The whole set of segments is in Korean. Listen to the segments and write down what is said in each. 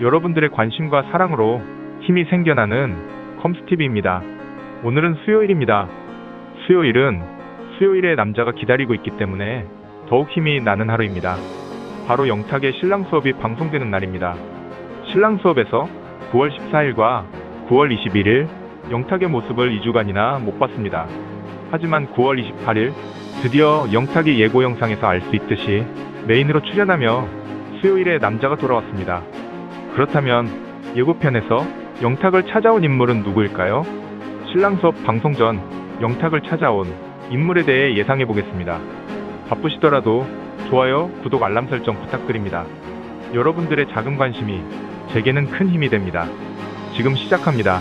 여러분들의 관심과 사랑으로 힘이 생겨나는 컴스티비입니다. 오늘은 수요일입니다. 수요일은 수요일에 남자가 기다리고 있기 때문에 더욱 힘이 나는 하루입니다. 바로 영탁의 신랑 수업이 방송되는 날입니다. 신랑 수업에서 9월 14일과 9월 21일 영탁의 모습을 2주간이나 못 봤습니다. 하지만 9월 28일 드디어 영탁이 예고 영상에서 알 수 있듯이 메인으로 출연하며 수요일에 남자가 돌아왔습니다. 그렇다면 예고편에서 영탁을 찾아온 인물은 누구일까요? 신랑 수업 방송 전 영탁을 찾아온 인물에 대해 예상해 보겠습니다. 바쁘시더라도 좋아요, 구독, 알람 설정 부탁드립니다. 여러분들의 작은 관심이 제게는 큰 힘이 됩니다. 지금 시작합니다.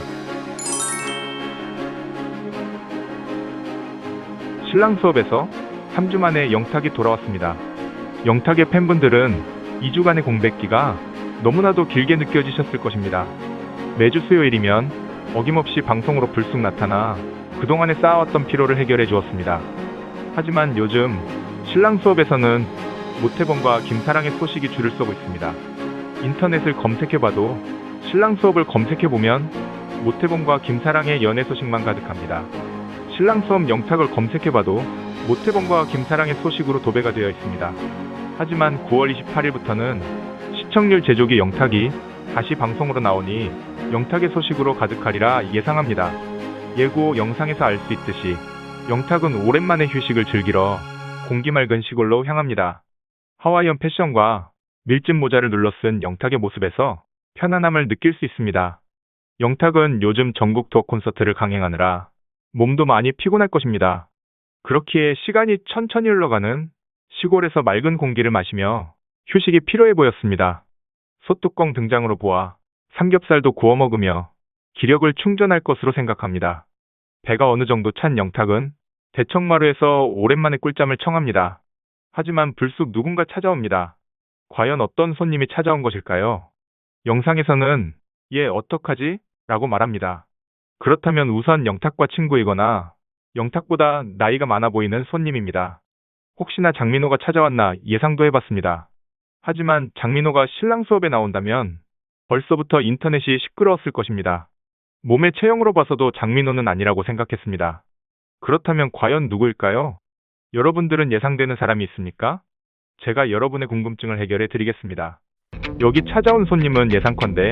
신랑 수업에서 3주 만에 영탁이 돌아왔습니다. 영탁의 팬분들은 2주간의 공백기가 너무나도 길게 느껴지셨을 것입니다. 매주 수요일이면 어김없이 방송으로 불쑥 나타나 그동안에 쌓아왔던 피로를 해결해 주었습니다. 하지만 요즘 신랑 수업에서는 모태범과 김사랑의 소식이 줄을 서고 있습니다. 인터넷을 검색해봐도 신랑 수업을 검색해보면 모태범과 김사랑의 연애 소식만 가득합니다. 신랑 수업 영탁을 검색해봐도 모태범과 김사랑의 소식으로 도배가 되어 있습니다. 하지만 9월 28일부터는 시청률 제조기 영탁이 다시 방송으로 나오니 영탁의 소식으로 가득하리라 예상합니다. 예고 영상에서 알 수 있듯이 영탁은 오랜만에 휴식을 즐기러 공기 맑은 시골로 향합니다. 하와이언 패션과 밀짚 모자를 눌러 쓴 영탁의 모습에서 편안함을 느낄 수 있습니다. 영탁은 요즘 전국 투어 콘서트를 강행하느라 몸도 많이 피곤할 것입니다. 그렇기에 시간이 천천히 흘러가는 시골에서 맑은 공기를 마시며 휴식이 필요해 보였습니다. 소뚜껑 등장으로 보아 삼겹살도 구워 먹으며 기력을 충전할 것으로 생각합니다. 배가 어느 정도 찬 영탁은 대청마루에서 오랜만에 꿀잠을 청합니다. 하지만 불쑥 누군가 찾아옵니다. 과연 어떤 손님이 찾아온 것일까요? 영상에서는 얘 어떡하지? 라고 말합니다. 그렇다면 우선 영탁과 친구이거나 영탁보다 나이가 많아 보이는 손님입니다. 혹시나 장민호가 찾아왔나 예상도 해봤습니다. 하지만 장민호가 신랑 수업에 나온다면 벌써부터 인터넷이 시끄러웠을 것입니다. 몸의 체형으로 봐서도 장민호는 아니라고 생각했습니다. 그렇다면 과연 누구일까요? 여러분들은 예상되는 사람이 있습니까? 제가 여러분의 궁금증을 해결해 드리겠습니다. 여기 찾아온 손님은 예상컨대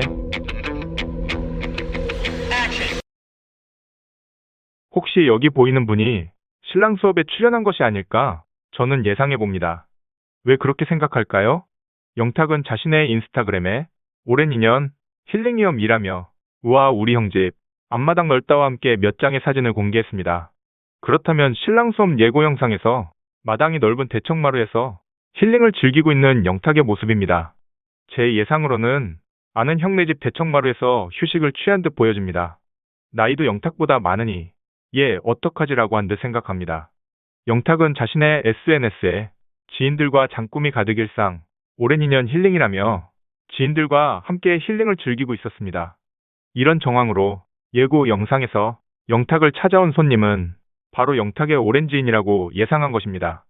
혹시 여기 보이는 분이 신랑 수업에 출연한 것이 아닐까? 저는 예상해 봅니다. 왜 그렇게 생각할까요? 영탁은 자신의 인스타그램에 오랜 인연 힐링이엄 일하며 우와 우리 형집 앞마당 넓다와 함께 몇 장의 사진을 공개했습니다. 그렇다면 신랑 수업 예고 영상에서 마당이 넓은 대청마루에서 힐링을 즐기고 있는 영탁의 모습입니다. 제 예상으로는 아는 형네 집 대청마루에서 휴식을 취한 듯 보여집니다. 나이도 영탁보다 많으니 얘 어떡하지라고 한 듯 생각합니다. 영탁은 자신의 SNS에 지인들과 장꿈이 가득 일상 오랜 인연 힐링이라며 지인들과 함께 힐링을 즐기고 있었습니다. 이런 정황으로 예고 영상에서 영탁을 찾아온 손님은 바로 영탁의 오랜 지인이라고 예상한 것입니다.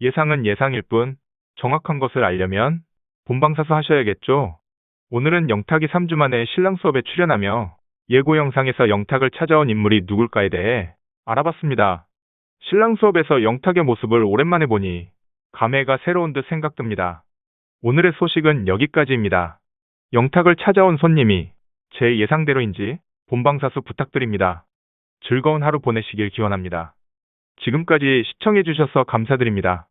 예상은 예상일 뿐 정확한 것을 알려면 본방사수 하셔야겠죠? 오늘은 영탁이 3주 만에 신랑 수업에 출연하며 예고 영상에서 영탁을 찾아온 인물이 누굴까에 대해 알아봤습니다. 신랑 수업에서 영탁의 모습을 오랜만에 보니 감회가 새로운 듯 생각됩니다. 오늘의 소식은 여기까지입니다. 영탁을 찾아온 손님이 제 예상대로인지 본방사수 부탁드립니다. 즐거운 하루 보내시길 기원합니다. 지금까지 시청해주셔서 감사드립니다.